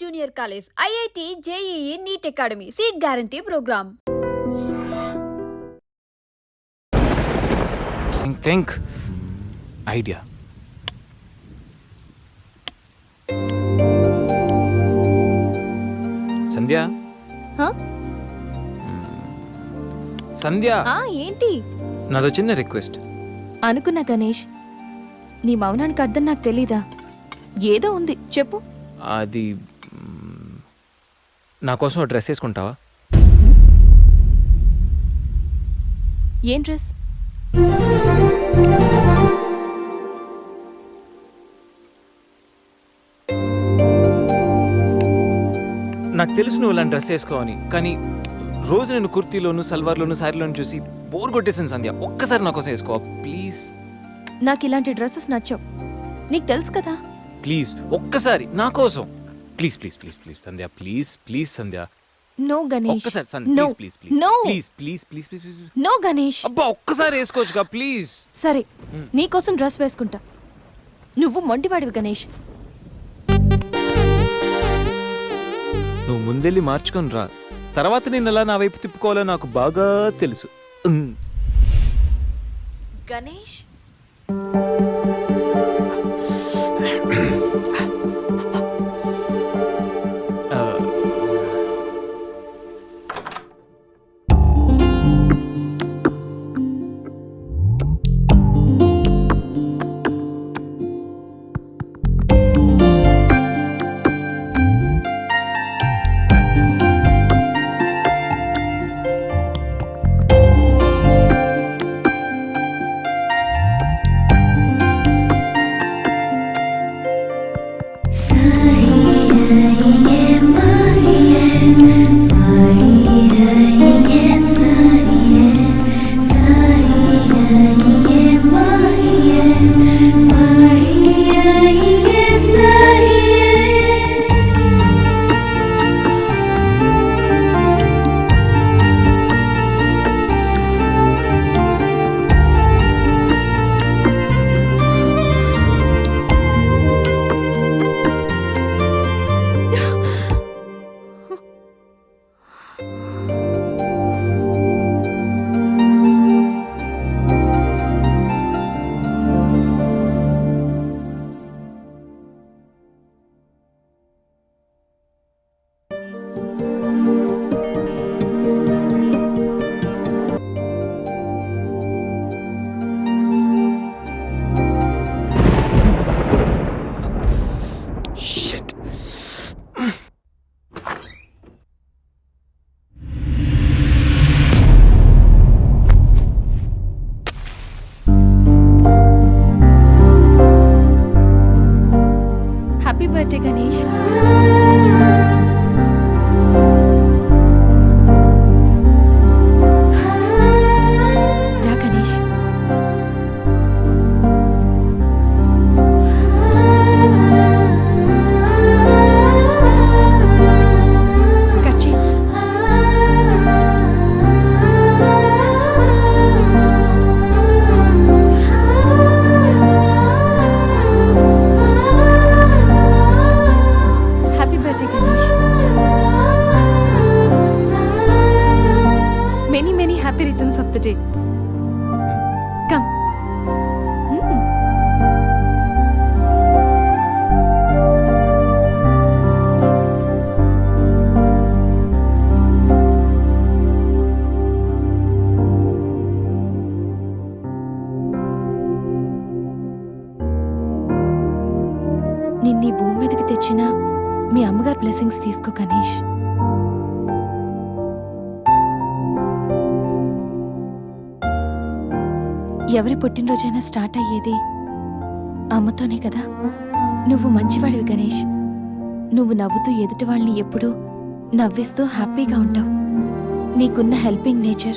Junior college IIT JEE NEET academy. Seat guarantee programme. Think idea Sandhya? హా? సంధ్య? ఆ ఏంటి? నాదో చిన్న రిక్వెస్ట్. అనుకున్నా గణేష్. నీ మౌనానికి అర్థం నాకు తెలీదా? ఏదో ఉంది. చెప్పు. అది నా కోసం ఓ డ్రెస్ వేసుకుంటావా? ఏం డ్రెస్? నాకు తెలుసు నువ్వు ఇలాంటి డ్రెస్ వేసుకోవని కానీ రోజు నేను కుర్తీలోను సల్వార్లోను శారీలోను చూసి బోర్ కొట్టేసింది సంధ్య. ఒక్కసారి నా కోసం వేసుకోవా ప్లీజ్. నాకు ఇలాంటి డ్రెస్సెస్ నచ్చవు. నీకు తెలుసు కదా? ప్లీజ్ ఒక్కసారి నా కోసం. Please please please please Sandhya please please Sandhya. No Ganesh ఒక్కసారి Sandhya no please please please. No please please please please please no Ganesh అబ్బా ఒక్కసారి వేసుకోవచ్చుగా ప్లీజ్. సరే నీకోసం డ్రెస్ వేసుకుంటా. నువ్వు మొండివాడివి గణేష్ నువ్వు ముందెళ్ళి మార్చుకొని రా. తర్వాత నేను ఎలా నా వైపు తిప్పుకోవాలో నాకు బాగా తెలుసు. గణేష్ పుట్టినరోజైనా స్టార్ట్ అయ్యేది అమ్మతోనే కదా. నువ్వు మంచివాడివి గణేష్. నువ్వు నవ్వుతూ ఎదుటి వాళ్ళని ఎప్పుడూ నవ్విస్తూ హ్యాపీగా ఉంటావు. నీకున్న హెల్పింగ్ నేచర్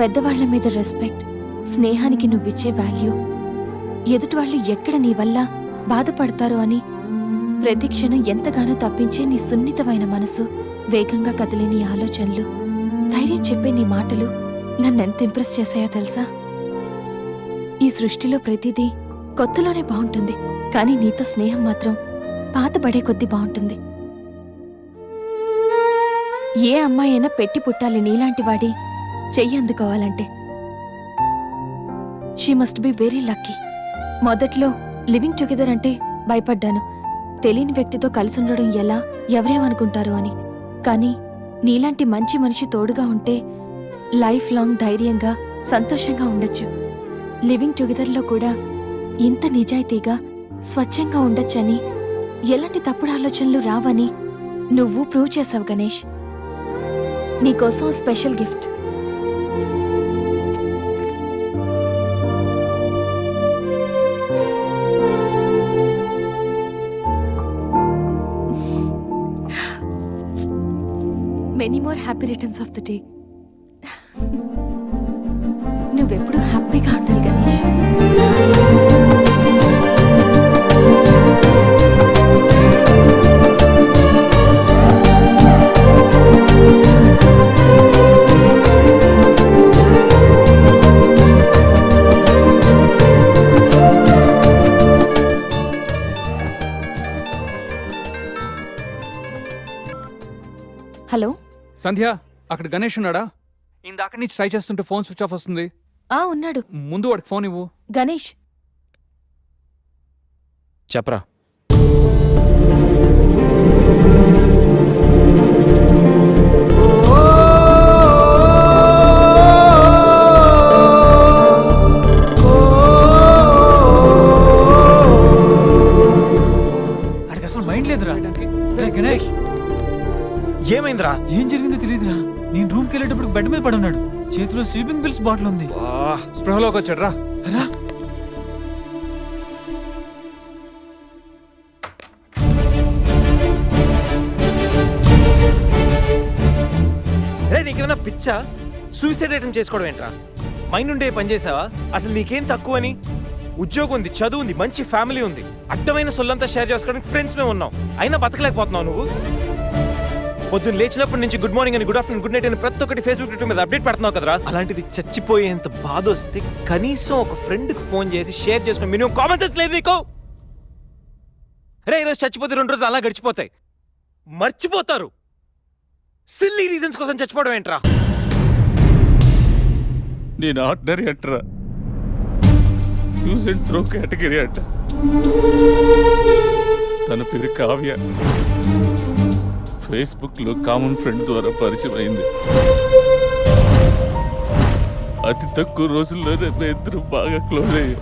పెద్దవాళ్ళ మీద రెస్పెక్ట్ స్నేహానికి నువ్విచ్చే వాల్యూ. ఎదుటివాళ్ళు ఎక్కడ నీ వల్ల బాధపడతారో అని ప్రతి క్షణం ఎంతగానో తప్పించే నీ సున్నితమైన మనసు వేగంగా కదిలే నీ ఆలోచనలు ధైర్యం చెప్పే నీ మాటలు నన్నెంత ఇంప్రెస్ చేశాయో తెలుసా? ఈ సృష్టిలో ప్రతిదీ కొత్తలోనే బాగుంటుంది. కానీ నీతో స్నేహం మాత్రం పాతబడే కొద్దీ బాగుంటుంది. ఏ అమ్మాయి అయినా పెట్టి పుట్టాలి నీలాంటి వాడి చెయ్యి అందుకోవాలంటే. She must be very lucky మొదట్లో లివింగ్ టుగెదర్ అంటే భయపడ్డాను. తెలియని వ్యక్తితో కలిసి ఉండడం ఎలా ఎవరేమనుకుంటారు అని. కానీ నీలాంటి మంచి మనిషి తోడుగా ఉంటే లైఫ్ లాంగ్ ధైర్యంగా సంతోషంగా ఉండొచ్చు. లివింగ్ టుగెదర్లో కూడా ఇంత నిజాయితీగా స్వచ్ఛంగా ఉండొచ్చని ఎలాంటి తప్పుడు ఆలోచనలు రావని నువ్వు ప్రూవ్ చేసావు గణేష్. నీకోసం special gift. Many more happy returns of the day. Hello? Sandhya అక్కడ గణేష్ ఉన్నాడా? ఇందాక నుంచి ట్రై చేస్తుంటే ఫోన్ స్విచ్ ఆఫ్ వస్తుంది. ఆ ఉన్నాడు. ముందు వాడికి ఫోన్ ఇవ్వు. గణేష్. చెప్పరా? బెడ్ మీద పడి ఉన్నాడు చేతిలో స్లీపింగ్ పిల్స్ బాటిల్ ఉంది. స్పృహలోకి వచ్చాడు రా. నీకేమైనా పిచ్చా? సూసైడ్ అటెంప్ట్ చేసుకోవడం ఏంట్రా? మైండ్ ఉండే పని చేసావా? అసలు నీకేం తక్కువని? ఉద్యోగం ఉంది చదువు ఉంది మంచి ఫ్యామిలీ ఉంది. అడ్డమైన సొల్లంతా షేర్ చేసుకోవడానికి ఫ్రెండ్స్ మేము ఉన్నాం. అయినా బతకలేకపోతున్నావు నువ్వు. పొద్దున్న లేచినప్పటి నుంచి గుడ్ మార్నింగ్ అని గుడ్ ఆఫ్టర్నూన్ గుడ్ నైట్ అని ప్రతి ఒక్కటి ఫేస్బుక్ ట్విట్టర్ మీద అప్డేట్ పెడుతున్నావు కదరా? అలాంటిది చచ్చిపోయేంత బాధ వస్తే కనీసం ఒక ఫ్రెండ్కి ఫోన్ చేసి షేర్ చేసుకుని మినిమం కామన్ సెన్స్ లేదు నీకు. అరే ఈరోజు చచ్చిపోతే రెండు రోజులు అలా గడిచిపోతాయి. మర్చిపోతారు. సిల్లీ రీజన్స్ కోసం చచ్చిపోవడం ఏంట్రా? నేను ఆర్డినరీ అంటరా. యూజ్ అండ్ త్రో కేటగిరీ అంట. తన పేరు కావ్య. ఫేస్బుక్లో కామన్ ఫ్రెండ్ ద్వారా పరిచయం అయింది. అతి తక్కువ రోజుల్లోనే మా ఇద్దరు బాగా క్లోజ్ అయ్యాం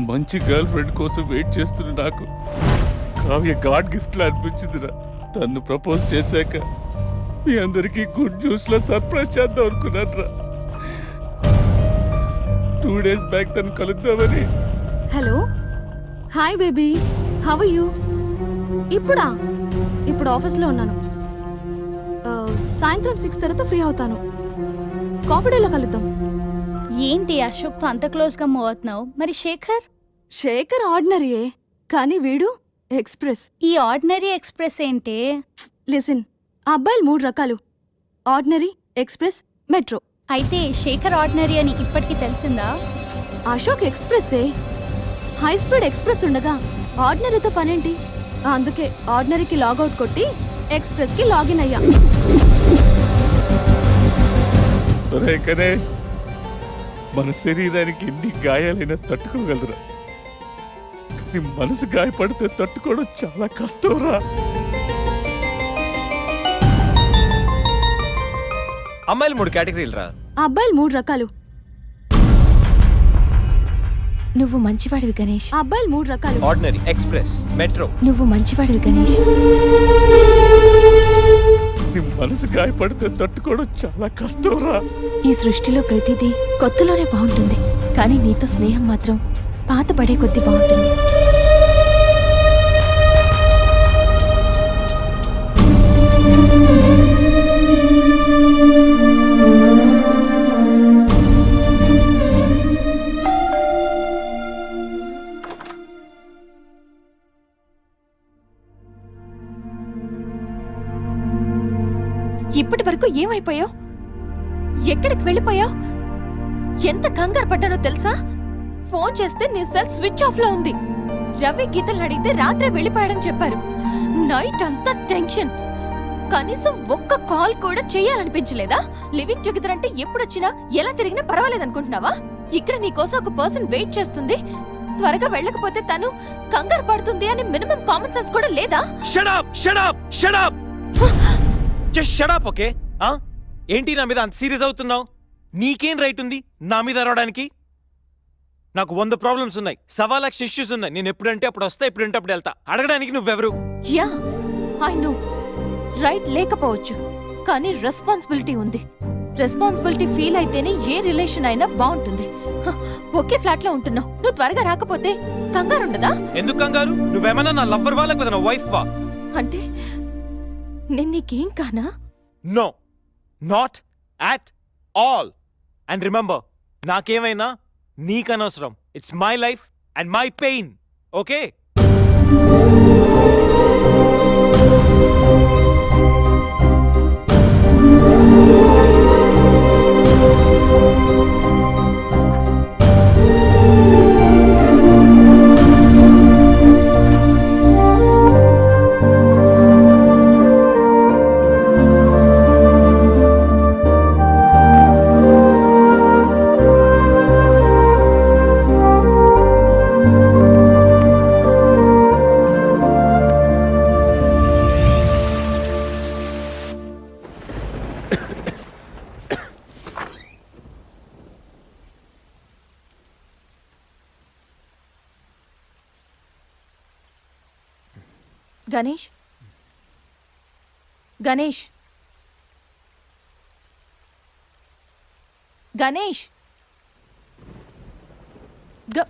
మంచి గర్ల్ ఫ్రెండ్ కోసం వెయిట్ చేస్తున్న నాకు కావ్య గాడ్ గిఫ్ట్ లా అనిపించిందిరా. తను ప్రపోజ్ చేశాక మీ అందరికీ గుడ్ న్యూస్లో సర్ప్రైజ్ చేద్దాం అనుకున్నారా టూ డేస్ బ్యాక్ తను కలుద్దామని. Hello. Hi baby. How you? ఇప్పుడా? ఇప్పుడు ఆఫీస్లో ఉన్నాను. సాయంత్రం సిక్స్ తర్వాత ఫ్రీ అవుతాను. కాఫీ డేలో కలుద్దాం. ఏంటి అశోక్తో అంత క్లోజ్గా మూవ్ అవుతున్నావు? మరి శేఖర్? శేఖర్ ఆర్డినరీయే కానీ వీడు ఎక్స్ప్రెస్ ఈ ఆర్డినరీ ఎక్స్ప్రెస్ ఏంటి? లిసన్ ఆ అబ్బాయిలు మూడు రకాలు. ఆర్డినరీ ఎక్స్ప్రెస్ మెట్రో అయితే శేఖర్ ఆర్డినరీ అని ఇప్పటికి తెలిసిందా? అశోక్ ఎక్స్ప్రెస్సే హై స్పీడ్ ఎక్స్ప్రెస్ ఉండగా ఆర్డినరీతో పనేంటి? అందుకే ఆర్డినరీకి లాగౌట్ కొట్టి ఎక్స్ప్రెస్కి లాగిన్ అయ్యా. రే గణేష్ మన శరీరానికి ఎన్ని గాయాలైనా తట్టుకోగలరా? కానీ మనసు గాయపడితే తట్టుకోవడం చాలా కష్టంరా. అమ్మాయిలు మూడు కేటగిరీలు రా ఆ అబ్బాయిలు మూడు రకాలు. నువ్వు మంచివాడివి గణేష్. ఆ అబ్బాయిలు మూడు రకాలు. ఆర్డినరీ ఎక్స్ప్రెస్ మెట్రో నువ్వు మంచివాడివి గణేష్. నీ మనసు గాయపడితే తట్టుకోవడం చాలా కష్టంరా. ఈ సృష్టిలో ప్రతిదీ కొత్తలోనే బాగుంటుంది. కానీ నీతో స్నేహం మాత్రం పాత పడే కొద్దీ బాగుంటుంది. ఇప్పటి వరకు ఏమైపోయావు? ఎక్కడికి వెళ్ళిపోయావు? ఎంత కంగారు పడ్డానో తెలుసా? ఫోన్ చేస్తే నీ సెల్ స్విచ్ ఆఫ్లో ఉంది. రవి గీతలు అడిగితే రాత్రే వెళ్ళిపోయాడని చెప్పారు. నైట్ అంతా టెన్షన్. కనీసం ఒక్క కాల్ కూడా చేయాలనిపించలేదా? లివింగ్ టుగెదర్ అంటే ఎప్పుడొచ్చినా ఎలా తిరిగినా పర్వాలేదనుకుంటున్నావా? ఇక్కడ నీకోసం ఒక పర్సన్ వెయిట్ చేస్తుంది. త్వరగా వెళ్ళకపోతే తను కంగారు పడుతుంది అని మినిమం కామన్ సెన్స్ కూడా లేదా? Shut up shut up shut up just shut up okay ఏంటి నా మీద అంత సీరియస్ అవుతున్నావు? నీకేం రైట్ ఉంది? నా మీద అరవడానికి? నాకు వంద ప్రాబ్లమ్స్ ఉన్నాయి. సవా లక్ష ఇష్యూస్ ఉన్నాయి. నేను ఎప్పుడంటే అప్పుడు వస్తా ఎప్పుడంటే అప్పుడు వెళ్తా. అడగడానికి నువ్వెవరు? యా ఐ నో రైట్ లేకపోవచ్చు కానీ రెస్పాన్సిబిలిటీ ఉంది. రెస్పాన్సిబిలిటీ ఫీల్ అయితేనే ఏ రిలేషన్ అయినా బాగుంటుంది. ఒకే ఫ్లాట్లో ఉంటున్నావు. నువ్వు త్వరగా రాకపోతే కంగారు ఉండదా? ఎందుకు కంగారు? నువ్వేమన్నా నా లవ్వర్ వాళ్ళకి నా వైఫ్ వా? అంటే నేను నీకేం కానా? No not at all and remember నాకేమైనా నీకనవసరం. It's my life and my pain okay Ganesh? Ganesh? Ganesh? గ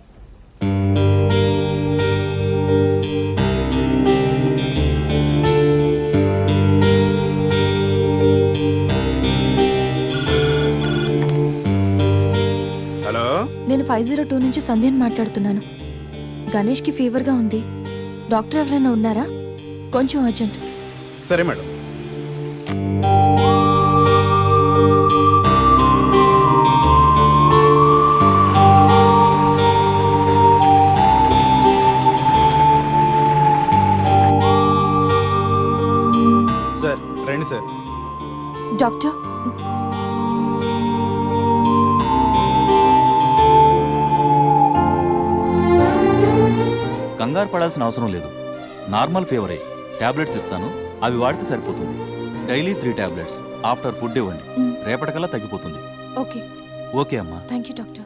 హలో? నేను ఫైవ్ జీరో టూ నుంచి సంధ్యని మాట్లాడుతున్నాను. గణేష్కి ఫీవర్గా ఉంది. డాక్టర్ ఎవరైనా ఉన్నారా? కొంచెం అర్జెంట్. సరే మేడం. సార్ రండి సార్. డాక్టర్? కంగారు పడాల్సిన అవసరం లేదు. నార్మల్ ఫీవరే. టాబ్లెట్స్ ఇస్తాను. అవి వాడితే సరిపోతుంది. Daily three tablets. After food ఇవ్వండి. రేపటికల్లా తగ్గిపోతుంది. ఓకే. ఓకే అమ్మా. Thank you doctor.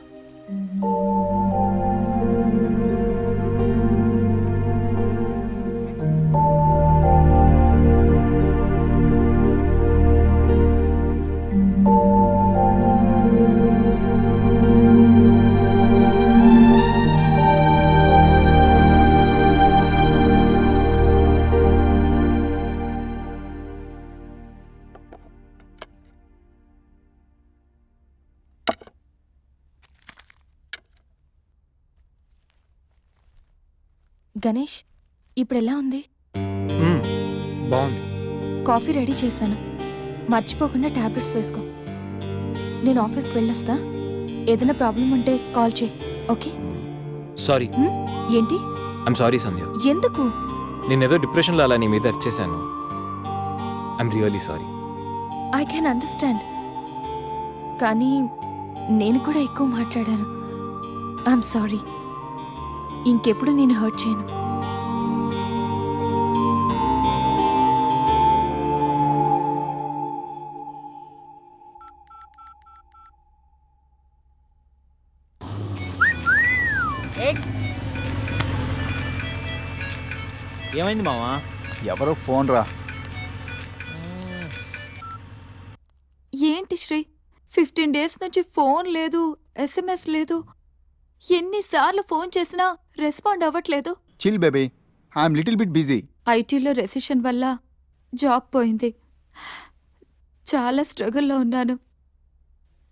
గణేష్ ఇప్పుడు ఎలా ఉంది? మ్మ్. బాగుంది. కాఫీ రెడీ చేశాను. మర్చిపోకుండా టాబ్లెట్స్ వేసుకో. నేను ఆఫీస్కి వెళ్ళొస్తా. ఏదైనా ప్రాబ్లం ఉంటే కాల్ చేయి ఓకే? సారీ. ఏంటి? I'm sorry Sandhya. ఎందుకు? నేను ఏదో డిప్రెషన్లో అలా నీ మీద వచ్చేసాను I'm really sorry I can understand కానీ నేను కూడా ఎక్కువ మాట్లాడాను. ఐఎమ్ సారీ ఇంకెప్పుడు నేను హర్ట్ చేయను. ఏమైంది మావా? ఎవరో ఫోన్ రా. ఏంటి శ్రీ? ఫిఫ్టీన్ డేస్ నుంచి ఫోన్ లేదు ఎస్ఎంఎస్ లేదు. ఎన్నిసార్లు ఫోన్ చేసినా రెస్పాండ్ అవ్వట్లేదు. Chill baby I'm little bit busy. ఐటీలో రెసిషన్ వల్ల జాబ్ పోయింది. చాలా స్ట్రగుల్లో ఉన్నాను.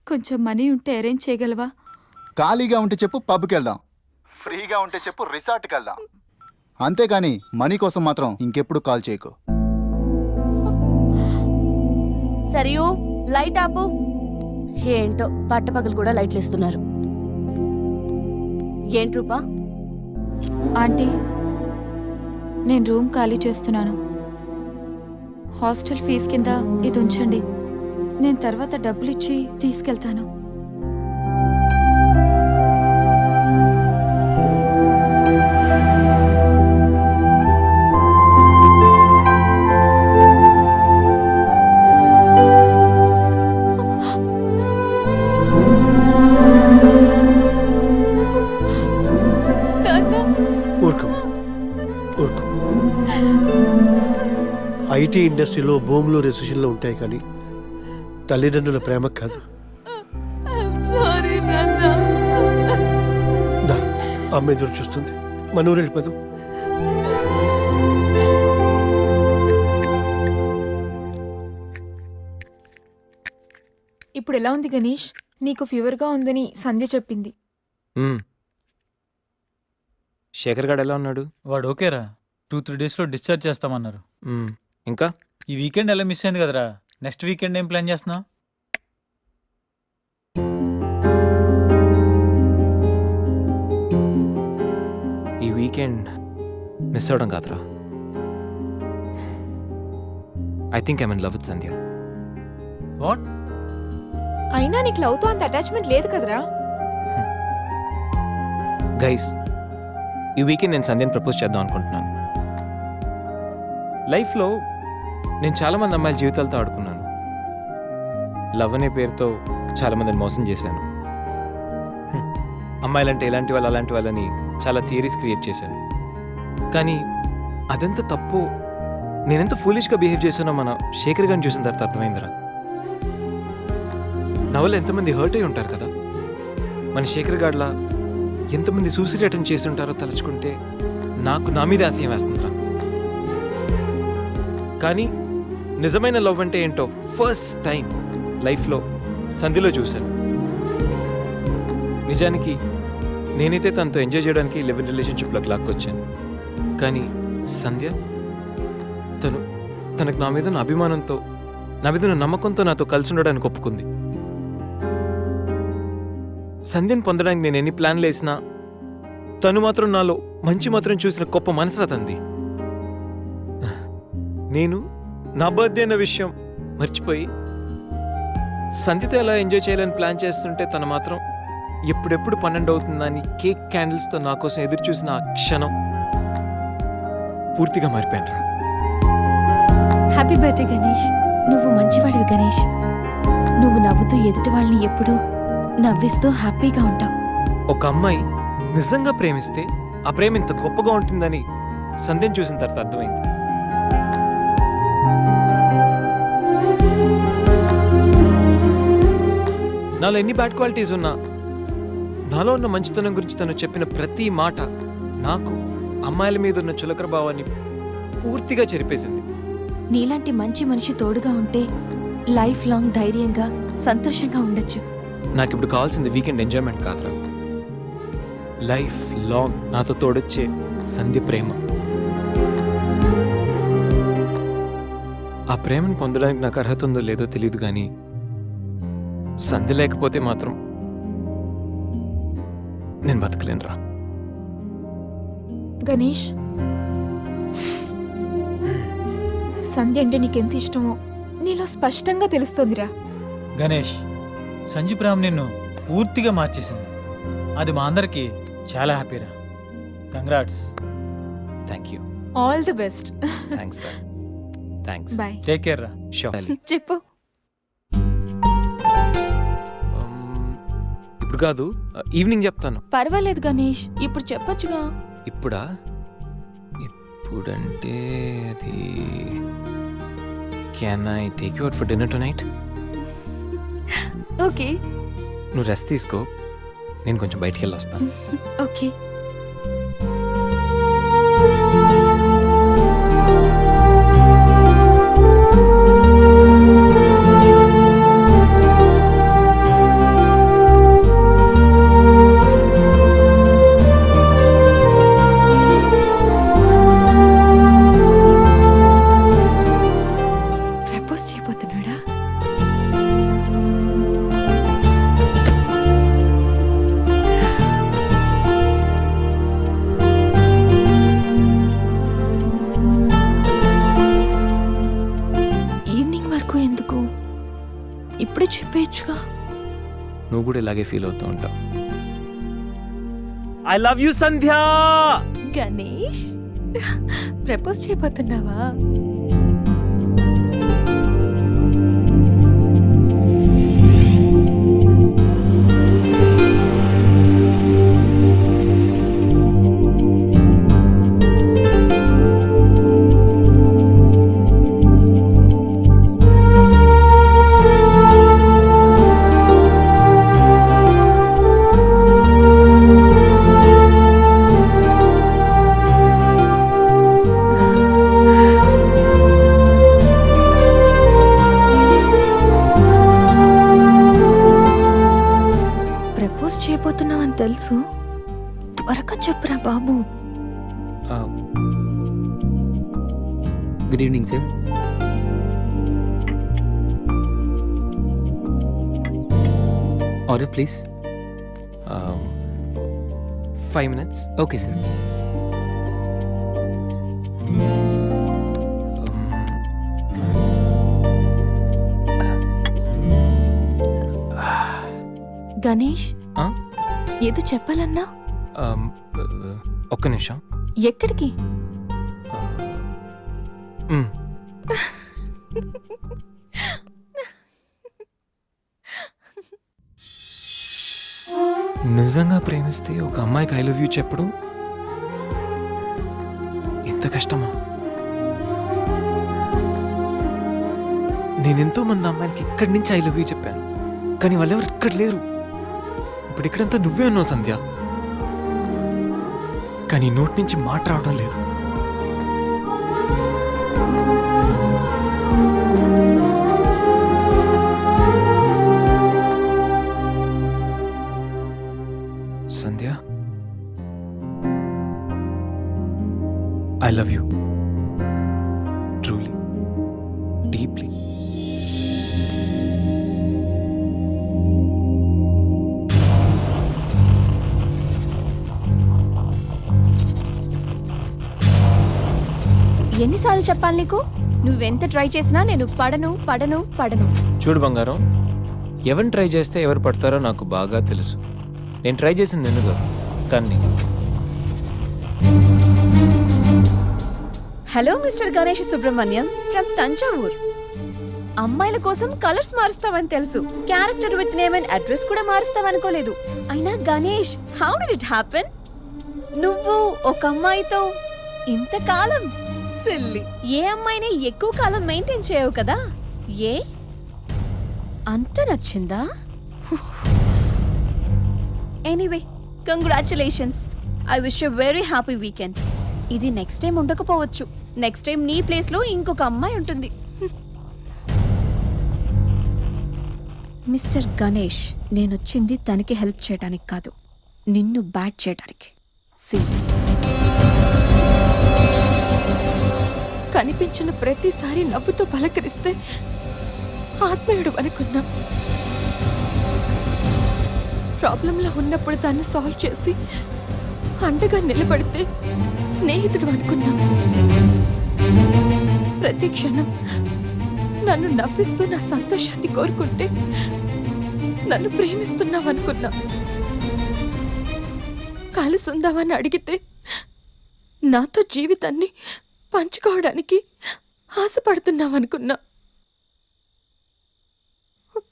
కొంచెం మనీ ఉంటే అరేంజ్ చేయగలవా? ఖాళీగా ఉంటే చెప్పు పబ్కి వెళ్దాం ఫ్రీగా ఉంటే చెప్పు రిసార్ట్కి వెళ్దాం అంతేగాని మనీ కోసం మాత్రం ఇంకెప్పుడు కాల్ చేయకు. సరియు లైట్ ఆపు. ఏంటో పట్టపగలు కూడా లైట్లు ఇస్తున్నారు ఏంటి రూపా? ఆంటీ నేను రూమ్ ఖాళీ చేస్తున్నాను. హాస్టల్ ఫీజు కింద ఇది ఉంచండి. నేను తర్వాత డబ్బులు ఇచ్చి తీసుకెళ్తాను. ఐటీ ఇండస్ట్రీలో భూములు రెసిషన్లు ఉంటాయి కానీ తల్లిదండ్రుల ప్రేమ కాదు. దా, అమ్మ ఎదురు చూస్తుంది. మన ఊరు వెళ్ళిపోదాం. ఇప్పుడు ఎలా ఉంది గణేష్? నీకు ఫీవర్గా ఉందని సంధ్య చెప్పింది. శేఖర్ గాడు ఎలా ఉన్నాడు? వాడు ఓకేరా. టూ త్రీ డేస్లో డిశ్చార్జ్ చేస్తామన్నారు. ఇంకా? ఈ వీకెండ్ ఎలా మిస్ అయింది కదరా? నెక్స్ట్ వీకెండ్ ఏం ప్లాన్ చేస్తున్నావు? ఈ వీకెండ్ మిస్ అవడం కాదురా. I think I mean love with Sandhya what అయినా నీకు లవ్తో అంత అటాచ్మెంట్ లేదు కదరా? గైస్ ఈ వీకెండ్ నేను సంధ్యని ప్రపోజ్ చేద్దాం అనుకుంటున్నాను. లైఫ్లో నేను చాలామంది అమ్మాయిల జీవితాలతో ఆడుకున్నాను. లవ్ అనే పేరుతో చాలామందిని మోసం చేశాను. అమ్మాయిలంటే ఇలాంటి వాళ్ళు అలాంటి వాళ్ళని చాలా థియరీస్ క్రియేట్ చేశాను. కానీ అదెంత తప్పు నేనెంత ఫూలిష్గా బిహేవ్ చేశానో మన శేఖర్ గారిని చూసిన తర్వాత అర్థమైందిరా. నా వల్ల ఎంతమంది హర్ట్ అయి ఉంటారు కదా? మన శేఖర్ గాడ్లా ఎంతమంది సూసైడ్ అటెంప్ట్ చేసి ఉంటారో తలుచుకుంటే నాకు నా మీద ఆశయం వేస్తుందిరా. కానీ నిజమైన లవ్ అంటే ఏంటో ఫస్ట్ టైం లైఫ్లో సంధిలో చూశాను. నిజానికి నేనైతే తనతో ఎంజాయ్ చేయడానికి లివ్ ఇన్ రిలేషన్షిప్లోకి లాక్కొచ్చాను. కానీ సంధ్య తను తనకు నా మీద అభిమానంతో నా మీద నమ్మకంతో నాతో కలిసి ఉండడానికి ఒప్పుకుంది. సంధ్యను పొందడానికి నేను ఎన్ని ప్లాన్లు వేసినా తను మాత్రం నాలో మంచి మాత్రం చూసిన గొప్ప మనసు తంది నేను నా బర్త్డే అన్న విషయం మర్చిపోయి సంధ్యతో ఎలా ఎంజాయ్ చేయాలని ప్లాన్ చేస్తుంటే తను మాత్రం ఎప్పుడెప్పుడు పన్నెండు అవుతుందని కేక్ క్యాండిల్స్తో నా కోసం ఎదురు చూసిన ఆ క్షణం పూర్తిగా మారిపోయాను రా. హ్యాపీ బర్త్డే గణేష్ నువ్వు మంచివాడివి గణేష్ నువ్వు నవ్వుతూ ఎదుటి వాళ్ళని ఎప్పుడూ నవ్విస్తూ హ్యాపీగా ఉంటావు. ఒక అమ్మాయి నిజంగా ప్రేమిస్తే ఆ ప్రేమ ఇంత గొప్పగా ఉంటుందని సంధ్యను చూసిన తర్వాత అర్థమైంది. నాలో ఎన్ని బ్యాడ్ క్వాలిటీస్ ఉన్నా నాలో ఉన్న మంచితనం గురించి తను చెప్పిన ప్రతి మాట నాకు అమ్మాయిల మీద ఉన్న చులకర భావాన్ని పూర్తిగా చెరిపేసింది. నీలాంటి మంచి మనిషి తోడుగా ఉంటే లైఫ్ లాంగ్ ధైర్యంగా సంతోషంగా ఉండొచ్చు. నాకు ఇప్పుడు కావాల్సింది వీకెండ్ ఎంజాయ్మెంట్ కాదురా. లైఫ్ లాంగ్ నాతో తోడొచ్చే సంధ్య ప్రేమ. ఆ ప్రేమను పొందడానికి నాకు అర్హత ఉందో లేదో తెలియదు కానీ సంధ్య లేకపోతే మాత్రం నేను బతకలేనురా. గణేష్ సంధ్య అంటే నీకెంత ఇష్టమో నీలో స్పష్టంగా తెలుస్తోందిరా. గణేష్ సంజు ప్రేమ నిన్ను పూర్తిగా మార్చేసింది. అది మా అందరికి చాలా హ్యాపీరా. Congrats thank you all the best thanks రా. థ్యాంక్స్ బాయ్ టేక్ కేర్ రా. షూర్ చెప్పు. ఇప్పుడు కాదు ఈవినింగ్ చెప్తాను. పర్వాలేదు గణేష్ ఇప్పుడు చెప్పొచ్చుగా. ఇప్పుడా? ఇప్పుడంటే అది can I take you out for dinner tonight okay. నువ్వు రెస్ట్ తీసుకో. నేను కొంచెం బయటికి వెళ్ళి వస్తాను ఓకే. ఇలాగే ఫీల్ అవుతూ ఉంటావు I love you Sandhya Ganesh propose చేయబోతున్నావా? Please five minutes okay sir Ganesh? ఆ? ఏదో చెప్పాలన్నా? ఒక్క నిమిషం. ఎక్కడికి? మ్. నిజంగా ప్రేమిస్తే ఒక అమ్మాయికి ఐ లవ్ యూ చెప్పడం? ఇంత కష్టమా? నేను ఎంతో మంది అమ్మాయిలకి ఇక్కడి నుంచి ఐ లవ్ యూ చెప్పాను. కానీ వాళ్ళెవరు ఇక్కడ లేరు. ఇప్పుడు ఇక్కడంతా నువ్వే ఉన్నావు సంధ్య. కానీ నోటి నుంచి మాట రావడం లేదు. ఎన్నిసార్లు చెప్పాలి నీకు? నువ్వెంత ట్రై చేసినా నేను పడను పడను పడను. చూడు బంగారం ఎవరిని ట్రై చేస్తే ఎవరు పడతారో నాకు బాగా తెలుసు. నేను ట్రై చేసింది ఎందుకు? తన్ని. Hello mister Ganesh Subrahmanyam from Thanjavur. అమ్మాయిల కోసం కలర్స్ మారుస్తావని తెలుసు. Character with name and address కూడా మారుస్తావనుకోలేదు. అయినా Ganesh how did it happen? నువ్వు ఒక అమ్మాయితో ఇంతకాలం సిల్లి ఏ అమ్మాయిని ఎక్కువ కాలం మెయింటైన్ చేయవు కదా? ఏ? అంత నచ్చిందా? Anyway congratulations I wish you very happy weekend ఇది నెక్స్ట్ టైం ఉండకపోవచ్చు. నెక్స్ట్ టైం నీ ప్లేస్లో ఇంకొక అమ్మాయి ఉంటుంది. మిస్టర్ గణేష్ నేనొచ్చింది తనకి హెల్ప్ చేయడానికి కాదు. నిన్ను బ్యాట్ చేయడానికి సి కనిపించిన ప్రతిసారి నవ్వుతో పలకరిస్తే ఆత్మీయుడు అనుకున్నా. ప్రాబ్లంలో ఉన్నప్పుడు దాన్ని సాల్వ్ చేసి అండగా నిలబడితే స్నేహితుడు అనుకున్నా. ప్రతి క్షణం నన్ను నవ్విస్తూ నా సంతోషాన్ని కోరుకుంటే నన్ను ప్రేమిస్తున్నావు కలుసుందామని అడిగితే నాతో జీవితాన్ని పంచుకోవడానికి ఆశపడుతున్నావనుకున్నా.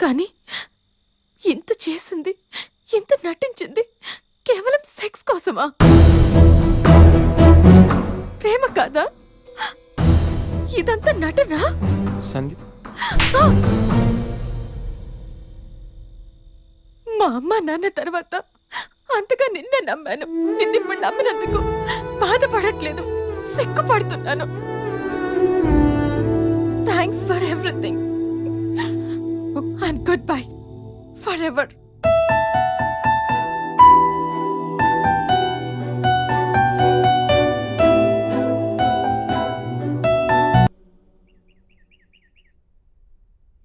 కానీ ఇంత చేసింది ఇంత నటించింది కేవలం సెక్స్ కోసమా? ప్రేమ కాదా? ఇదంతా నటనా? మా అమ్మ నాన్న తర్వాత అంతగా నిన్నే నమ్మాను. నిన్నిప్పుడు నమ్మినందుకు బాధపడట్లేదు. సిగ్గుపడుతున్నాను thanks for everything and goodbye forever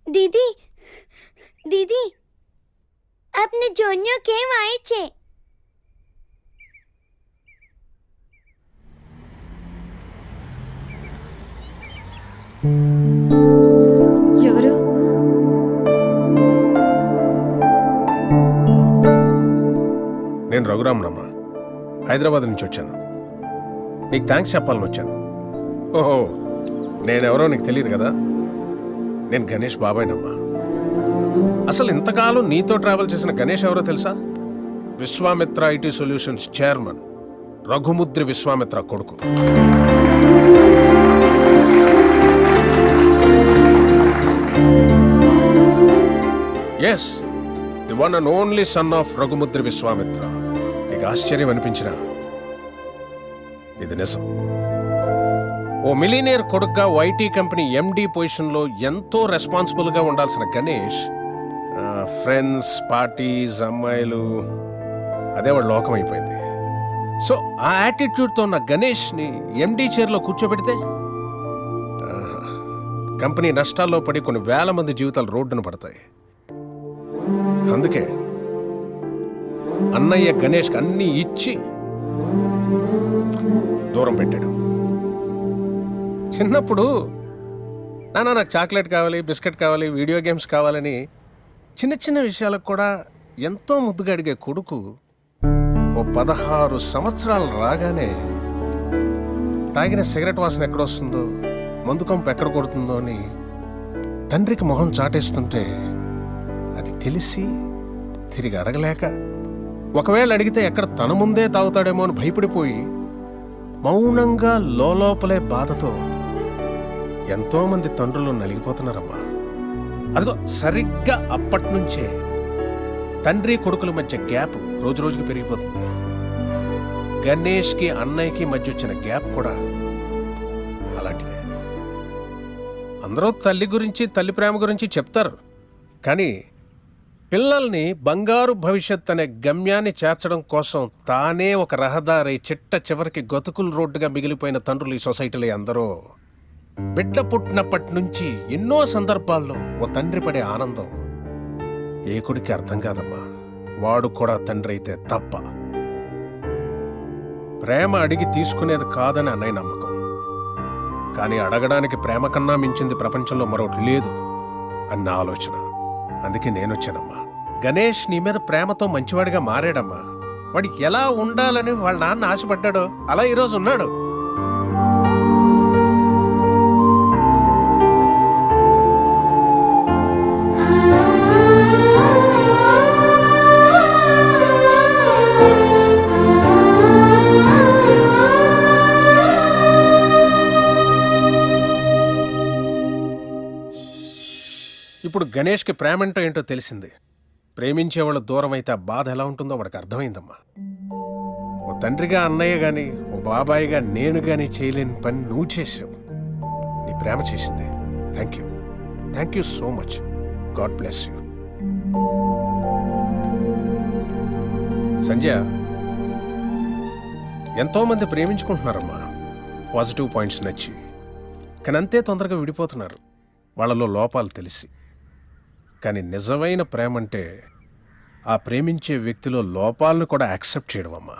દીદી દીદી આપને જોન્યો કેમ આવે છે రఘురామనమ్మ హైదరాబాద్ నుంచి వచ్చాను. నీకు థ్యాంక్స్ చెప్పాలని వచ్చాను. ఓహో నేనెవరో నీకు తెలియదు కదా? నేను గణేష్ బాబాయ్నమ్మా. అసలు ఇంతకాలం నీతో ట్రావెల్ చేసిన గణేష్ ఎవరో తెలుసా? Vishwamitra IT solutions chairman Raghumudri Vishwamitra కొడుకు. Yes the one and only son of Raghumudri Vishwamitra. ఆశ్చర్యం అనిపించిన ఇది నిజం. ఓ మిలీనియర్ కొడుగ్గా వైటీ కంపెనీ ఎండి పొజిషన్లో ఎంతో రెస్పాన్సిబుల్గా ఉండాల్సిన గణేష్ ఫ్రెండ్స్ పార్టీస్ అమ్మాయిలు అదే వాడు లోకం అయిపోయింది. సో ఆ యాటిట్యూడ్తో ఉన్న గణేష్ని ఎండి చైర్లో కూర్చోబెడితే కంపెనీ నష్టాల్లో పడి కొన్ని వేల మంది జీవితాలు రోడ్డున పడతాయి. అందుకే అన్నయ్య గణేష్కి అన్నీ ఇచ్చి దూరం పెట్టాడు. చిన్నప్పుడు నాన్న నాకు చాక్లెట్ కావాలి బిస్కెట్ కావాలి వీడియో గేమ్స్ కావాలని చిన్న చిన్న విషయాలకు కూడా ఎంతో ముద్దుగా అడిగే కొడుకు ఓ పదహారు సంవత్సరాలు రాగానే తాగిన సిగరెట్ వాసన ఎక్కడొస్తుందో మందు కొంపు ఎక్కడ కొడుతుందో అని తండ్రికి మొహం చాటేస్తుంటే అది తెలిసి తిరిగి అడగలేక ఒకవేళ అడిగితే ఎక్కడ తన ముందే తాగుతాడేమో అని భయపడిపోయి మౌనంగా లోపలే బాధతో ఎంతో మంది తండ్రులు నలిగిపోతున్నారమ్మా. అదిగో సరిగ్గా అప్పటి నుంచే తండ్రి కొడుకుల మధ్య గ్యాప్ రోజు రోజుకి పెరిగిపోతుంది. గణేష్కి అన్నయ్యకి మధ్య వచ్చిన గ్యాప్ కూడా అలాంటిదే. అందరూ తల్లి గురించి తల్లి ప్రేమ గురించి చెప్తారు. కానీ పిల్లల్ని బంగారు భవిష్యత్ అనే గమ్యాన్ని చేర్చడం కోసం తానే ఒక రహదారి చిట్ట చివరికి గతుకుల రోడ్డుగా మిగిలిపోయిన తండ్రులు ఈ సొసైటీలో అందరూ బిడ్డ పుట్టినప్పటి నుంచి ఎన్నో సందర్భాల్లో ఓ తండ్రి పడే ఆనందం. ఏకుడికి అర్థం కాదమ్మా. వాడు కూడా తండ్రి అయితే తప్ప. ప్రేమ అడిగి తీసుకునేది కాదని అన్నయ్య నమ్మకం. కానీ అడగడానికి ప్రేమ కన్నా మించింది ప్రపంచంలో మరొకటి లేదు అన్న ఆలోచన. అందుకే నేనొచ్చానమ్మా. గణేష్ నీ మీద ప్రేమతో మంచివాడిగా మారాడమ్మా. వాడికి ఎలా ఉండాలని వాళ్ళ నాన్న ఆశపడ్డాడో అలా ఈరోజు ఉన్నాడు. గణేష్కి ప్రేమంటో ఏంటో తెలిసింది. ప్రేమించేవాళ్ళు దూరం అయితే ఆ బాధ ఎలా ఉంటుందో వాడికి అర్థమైందమ్మా. ఓ తండ్రిగా అన్నయ్య గాని ఓ బాబాయిగా నేను గాని చేయలేని పని నువ్వు చేసావు నీ ప్రేమ చేసింది. Thank you thank you so much God bless you Sanjay ఎంతోమంది ప్రేమించుకుంటున్నారమ్మా. పాజిటివ్ పాయింట్స్ నచ్చి. కానీ అంతే తొందరగా విడిపోతున్నారు. వాళ్ళలో లోపాలు తెలిసి. కానీ నిజమైన ప్రేమ అంటే ఆ ప్రేమించే వ్యక్తిలో లోపాలను కూడా యాక్సెప్ట్ చేయడం అమ్మా